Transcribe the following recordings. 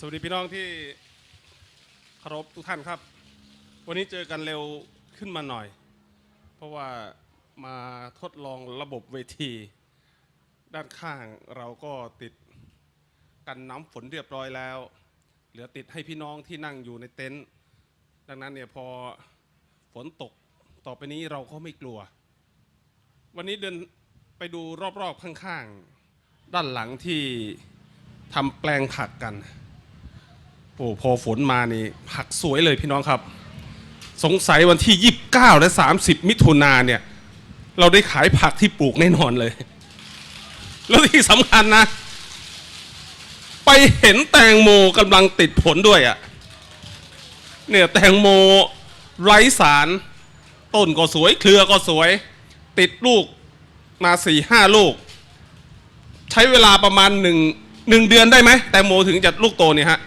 สวัสดีพี่น้องที่เคารพทุกท่านครับ วันนี้เจอกันเร็วขึ้นมาหน่อย เพราะว่ามาทดลองระบบเวที ด้านข้างเราก็ติดกันน้ำฝนเรียบร้อยแล้ว เหลือติดให้พี่น้องที่นั่งอยู่ในเต็นท์ดังนั้นเนี่ยพอฝนตกต่อไปนี้เราก็ไม่กลัว วันนี้เดินไปดูรอบๆข้างๆ ด้านหลังที่ทำแปลงผักกัน โอ้พอฝนมานี่ผักสวยเลยพี่น้องครับ สงสัยวันที่ 29 และ 30 มิถุนาเนี่ย เราได้ขายผักที่ปลูกแน่นอนเลย แล้วที่สำคัญนะ ไปเห็นแตงโมกำลังติดผลด้วยอะ่ะเนี่ยแตงโมไร้สาร ต้นก็สวยเครือก็สวย ติดลูกมาสี่ห้าลูก ใช้เวลาประมาณหนึ่งหนึ่งเดือนได้ไหมแตงโมถึงจะลูกโตเนี่ยฮะ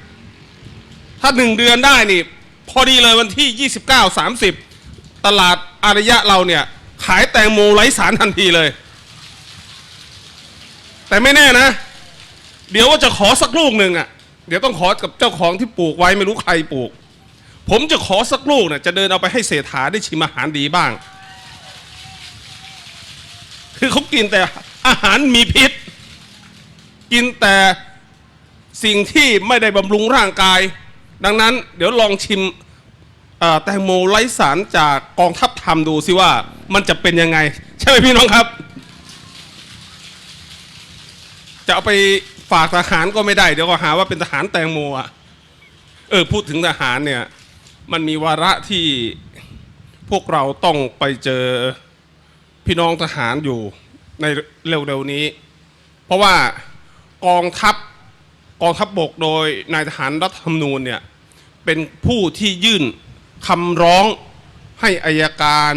ถ้าหนึ่งเดือนได้นี่ พอดีเลยวันที่ 29 30 ตลาดอารยะเราเนี่ย ขายแตงโมไร้สารทันทีเลย แต่ไม่แน่นะ เดี๋ยวว่าจะขอสักลูกหนึ่งอะ เดี๋ยวต้องขอกับเจ้าของที่ปลูกไว้ไม่รู้ใครปลูก ผมจะขอสักลูกเนี่ยจะเดินเอาไปให้เศรษฐาได้ชิมอาหารดีบ้าง คือเขากินแต่อาหารมีพิษ กินแต่สิ่งที่ไม่ได้บำรุงร่างกาย ดังนั้นเดี๋ยวลองชิมแตงโมไร้สารจากกองทัพธรรมดูสิว่ามันจะเป็นยังไง ใช่ไหมพี่น้องครับ จะเอาไปฝากทหารก็ไม่ได้ เดี๋ยวก็หาว่าเป็นทหารแตงโมอะเออพูดถึงทหารเนี่ย มันมีวาระที่พวกเราต้องไปเจอพี่น้องทหารอยู่ในเร็วๆนี้ เพราะว่ากองทัพกองทัพบบกโดยนายทหารรัฐธรรมนูญเนี่ย เป็นผู้ที่ยื่นคำร้องให้อายการ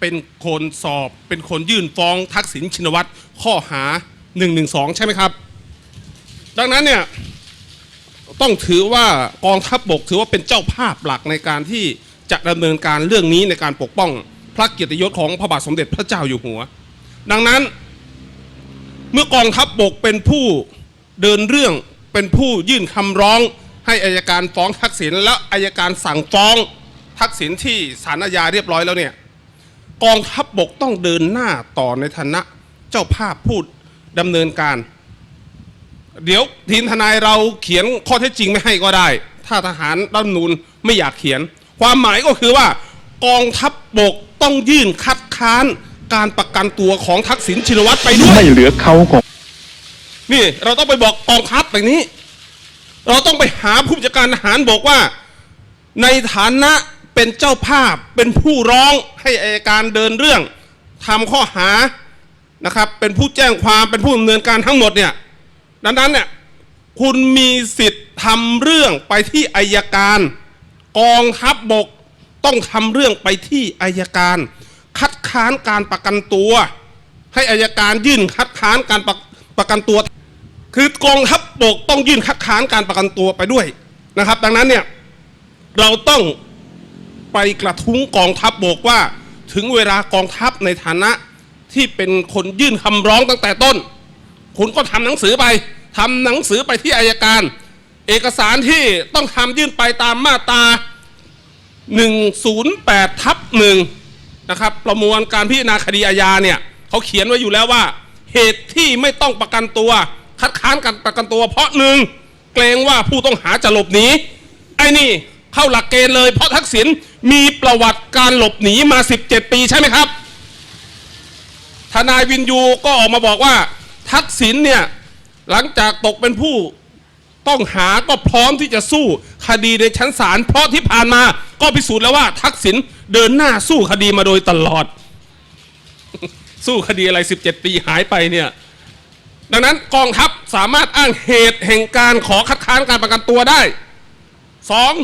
เป็นคนสอบ เป็นคนยื่นฟ้องทักษิณชินวัตรข้อหา 112 ใช่ไหมครับ ดังนั้นเนี่ยต้องถือว่ากองทัพบบกถือว่าเป็นเจ้าภาพหลักในการที่จะดำเนินการเรื่องนี้ในการปกป้อง พระเกียรติยศของพระบาทสมเด็จพระเจ้าอยู่หัว ดังนั้นเมื่อกองทัพบบกเป็นผู้เดินเรื่องเป็นผู้ยื่นคำร้อง ให้อายการฟ้องทักษิณและอายการสั่งฟ้องทักษิณที่ศาลอาญาเรียบร้อยแล้วเนี่ยกองทัพบบกต้องเดินหน้าต่อในฐานะเจ้าภาพพูดดำเนินการ เดี๋ยวทีมทนายเราเขียนข้อเท็จจริงไม่ให้ก็ได้ ถ้าทหารรัฐธรรมนูญไม่อยากเขียน ความหมายก็คือว่ากองทัพบบกต้องยื่นคัดค้านการประกันตัวของทักษิณชินวัตรไปด้วยไม่เหลือเขาของนี่เราต้องไปบอกกองทัพแบบนี้ เราต้องไปหาผู้จัดการทหารบอกว่า ในฐานะเป็นเจ้าภาพเป็นผู้ร้องให้อายการเดินเรื่องทำข้อหานะครับ เป็นผู้แจ้งความเป็นผู้ดำเนินการทั้งหมดเนี่ยดังนั้นเนี่ยคุณมีสิทธิ์ทำเรื่องไปที่อายการ กองทัพบบกต้องทำเรื่องไปที่อายการ คัดค้านการประกันตัว ให้อายการยื่นคัดค้านการประประกันตัว คือกองทัพบบกต้องยื่นคัดค้านการประกันตัวไปด้วยนะครับ ดังนั้นเนี่ยเราต้องไปกระทุ้งกองทัพบบกว่า ถึงเวลากองทัพในฐานะที่เป็นคนยื่นคำร้องตั้งแต่ต้น คุณก็ทำหนังสือไปทำหนังสือไปที่อายการ เอกสารที่ต้องทำยื่นไปตามมาตรา108ทับหนึ่งนะครับประมวลการพิจารณาคดีอาญาเนี่ยเขาเขียนไว้อยู่แล้วว่า เหตุที่ไม่ต้องประกันตัว คัดค้านการประกันตัว เพราะหนึ่งเกรงว่าผู้ต้องหาจะหลบหนีไอ้นี่เข้าหลักเกณฑ์เลยเพราะทักษิณมีประวัติการหลบหนีมา 17 ปีใช่ไหมครับ ทนายวินยูก็ออกมาบอกว่า ทักษิณเนี่ยหลังจากตกเป็นผู้ต้องหาก็พร้อมที่จะสู้คดีในชั้นศาลเพราะที่ผ่านมาก็พิสูจน์แล้วว่า ทักษิณเดินหน้าสู้คดีมาโดยตลอด สู้คดีอะไร 17 ปีหายไปเนี่ย ดังนั้นกองทัพสามารถอ้างเหตุแห่งการขอคัดค้านการประกันตัวได้สอง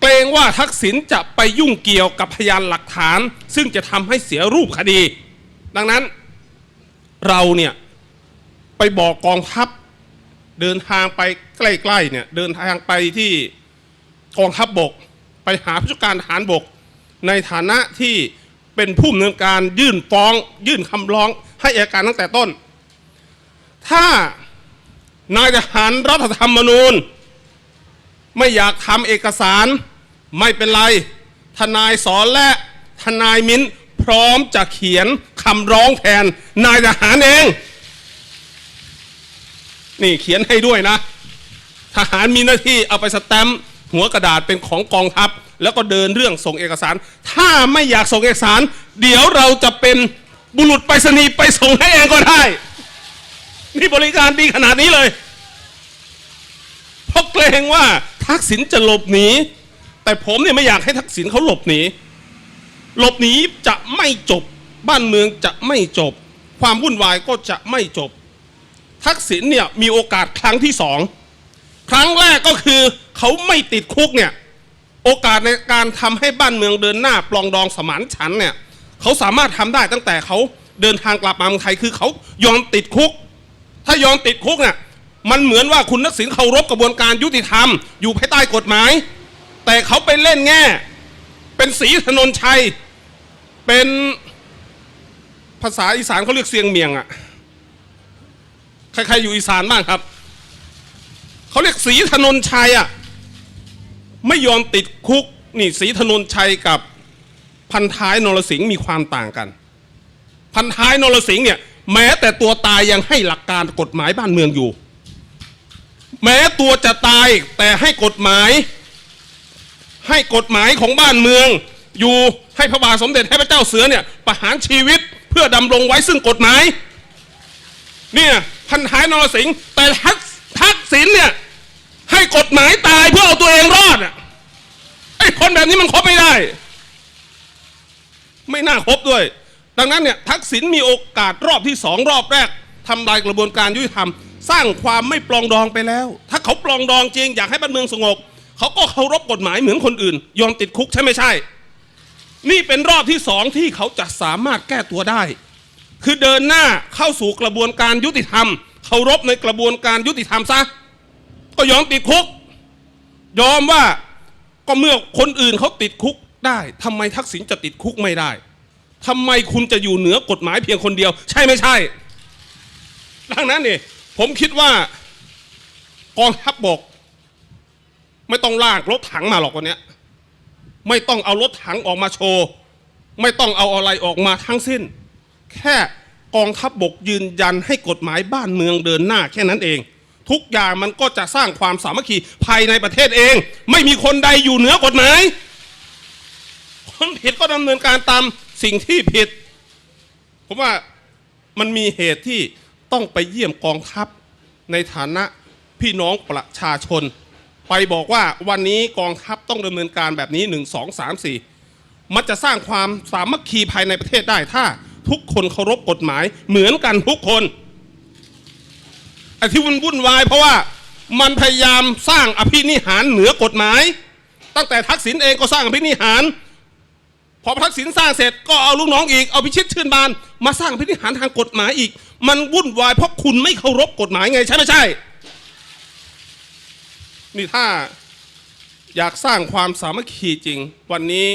เกรงว่าทักษิณจะไปยุ่งเกี่ยวกับพยานหลักฐาน ซึ่งจะทำให้เสียรูปคดี ดังนั้นเราเนี่ยไปบอกกองทัพเดินทางไปใกล้ๆเนี่ยเดินทางไปที่กองทัพบบก ไปหาผู้จัดการทหารบก ในฐานะที่เป็นผู้ดำเนินการยื่นฟ้อง ยื่นคำร้องให้อัยการตั้งแต่ต้น ถ้านายทหารรัฐธรรมนูญ ไม่อยากทำเอกสารไม่เป็นไร ทนายสอนและทนายมิ้นพร้อมจะเขียนคำร้องแทนนายทหารเอง นี่เขียนให้ด้วยนะ ทหารมีหน้าที่เอาไปสแตมป์หัวกระดาษเป็นของกองทัพ แล้วก็เดินเรื่องส่งเอกสาร ถ้าไม่อยากส่งเอกสาร เดี๋ยวเราจะเป็นบุรุษไปรษณีย์ไปส่งให้เองก็ได้ นี่บริการดีขนาดนี้เลย เพราะเกรงว่าทักษิณจะหลบหนี แต่ผมเนี่ยไม่อยากให้ทักษิณเขาหลบหนี หลบหนีจะไม่จบ บ้านเมืองจะไม่จบ ความวุ่นวายก็จะไม่จบ ทักษิณเนี่ยมีโอกาสครั้งที่สอง ครั้งแรกก็คือเขาไม่ติดคุกเนี่ยโอกาสในการทำให้บ้านเมืองเดินหน้าปลองดองสมานฉันเนี่ยเขาสามารถทำได้ตั้งแต่เขาเดินทางกลับมาเมืองไทยคือเขายอมติดคุก ถ้ายอมติดคุกเนี่ยมันเหมือนว่าคุณทักษิณเคารพกระบวนการยุติธรรม อยู่ภายใต้กฎหมาย แต่เขาไปเล่นแง่ เป็นสีถนนชัย เป็นภาษาอีสานเขาเรียกเสียงเมียงอะใครๆอยู่อีสานบ้างครับเขาเรียกสีถนนชัยอะไม่ยอมติดคุกนี่สีถนนชัยกับพันท้ายนรสิงห์มีความต่างกัน พันท้ายนรสิงห์เนี่ย แม้แต่ตัวตายยังให้หลักการกฎหมายบ้านเมืองอยู่ แม้ตัวจะตายแต่ให้กฎหมาย ให้กฎหมายของบ้านเมือง อยู่ให้พระบาทสมเด็จให้พระเจ้าเสือเนี่ยประหารชีวิตเพื่อดำรงไว้ซึ่งกฎหมาย เนี่ยพันท้ายนรสิงห์แต่ทักทักษิณเนี่ยให้กฎหมายตายเพื่อเอาตัวเองรอดอะไอ้คนแบบนี้มันคบไม่ได้ ไม่น่าคบด้วย ดังนั้นเนี่ยทักษิณมีโอกาสรอบที่สองรอบแรกทำลายกระบวนการยุติธรรม สร้างความไม่ปลองดองไปแล้ว ถ้าเขาปลองดองจริง อยากให้บ้านเมืองสงบเขาก็เคารพกฎหมายเหมือนคนอื่น ยอมติดคุกใช่ไม่ใช่ นี่เป็นรอบที่สองที่เขาจะสามารถแก้ตัวได้ คือเดินหน้าเข้าสู่กระบวนการยุติธรรมเคารพในกระบวนการยุติธรรมซะก็ยอมติดคุก ยอมว่าก็เมื่อคนอื่นเขาติดคุกได้ทำไมทักษิณจะติดคุกไม่ได้ ทำไมคุณจะอยู่เหนือกฎหมายเพียงคนเดียว ใช่ไม่ใช่ดังนั้นนี่ผมคิดว่ากองทัพบก ไม่ต้องลากรถถังมาหรอกวันนี้ไม่ต้องเอารถถังออกมาโชว์ ไม่ต้องเอาอะไรออกมาทั้งสิ้น แค่กองทัพบบกยืนยันให้กฎหมายบ้านเมืองเดินหน้าแค่นั้นเอง ทุกอย่างมันก็จะสร้างความสามัคคีภายในประเทศเอง ไม่มีคนใดอยู่เหนือกฎหมายคนผิดก็ดำเนินการตาม สิ่งที่ผิด ผมว่ามันมีเหตุที่ต้องไปเยี่ยมกองทัพในฐานะพี่น้องประชาชน ไปบอกว่าวันนี้กองทัพต้องดำเนินการแบบนี้หนึ่งสองสามสี่มันจะสร้างความสามัคคีภายในประเทศได้ถ้าทุกคนเคารพกฎหมายเหมือนกันทุกคนไอ้ที่มันวุ่นวายเพราะว่ามันพยายามสร้างอภินิหารเหนือกฎหมาย ตั้งแต่ทักษิณเองก็สร้างอภินิหาร พอทักษิณสร้างเสร็จก็เอาลูกน้องอีกเอาพิชิตชื่นบาน มาสร้างพิธีหารทางกฎหมายอีก มันวุ่นวายเพราะคุณไม่เคารพกฎหมายไงใช่ไม่ใช่ นี่ถ้าอยากสร้างความสามัคคีจริง วันนี้